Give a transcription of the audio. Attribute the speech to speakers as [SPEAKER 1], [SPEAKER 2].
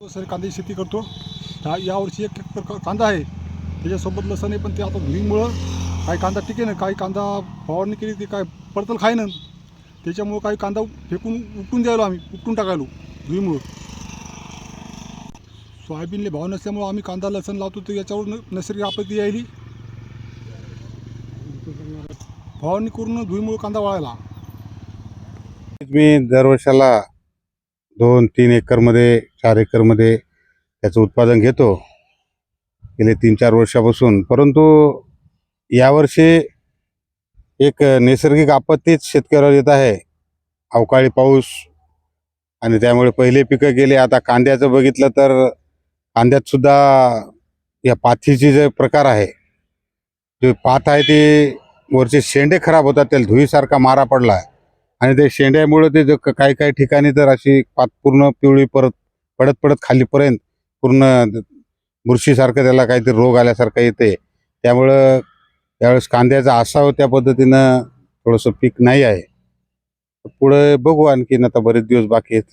[SPEAKER 1] Sir कांद्याची शेती करतो. त्या यावर्षी एक प्रकार कांदा आहे. त्याच्यासोबत लसण आहे पण ते आता धुळीमुळं काही कांदा टिके ना काही कांदा फवारणी केली ते काय पडतल खाय ना त्याच्यामुळं काही कांदा फेकून उपटून द्यायलो आम्ही उपटून टाकायलो धुळीमुळं सोयाबीनले भाव नसल्यामुळं आम्ही कांदा लसण लावतो तर याच्यावर नैसर्गिक आपत्ती यायली. फवारणी करून धुळीमुळं कांदा वाळायला.
[SPEAKER 2] मी दरवर्षाला दोन तीन एकरमध्ये चार एकरमध्ये त्याचं उत्पादन घेतो. गेले तीन चार वर्षापासून. परंतु यावर्षी एक नैसर्गिक आपत्तीच शेतकऱ्यावर येत आहे. अवकाळी पाऊस आणि त्यामुळे पहिले पिकं गेले. आता कांद्याचं बघितलं तर कांद्यात सुद्धा या पाथीचे जे प्रकार आहे जे पात आहे ते वरचे शेंडे खराब होतात त्याला धुईसारखा मारा पडला आहे. आणि ते शेंड्यामुळे ते काही काही ठिकाणी तर अशी पात पूर्ण पिवळी परत पडत पडत खालीपर्यंत पूर्ण बुरशीसारखं त्याला काहीतरी रोग आल्यासारखं येते. त्यामुळं त्यावेळेस कांद्याचा असाव त्या पद्धतीनं थोडंसं पीक नाही आहे. पुढे बघू आणखीन आता बरेच दिवस बाकी आहेत.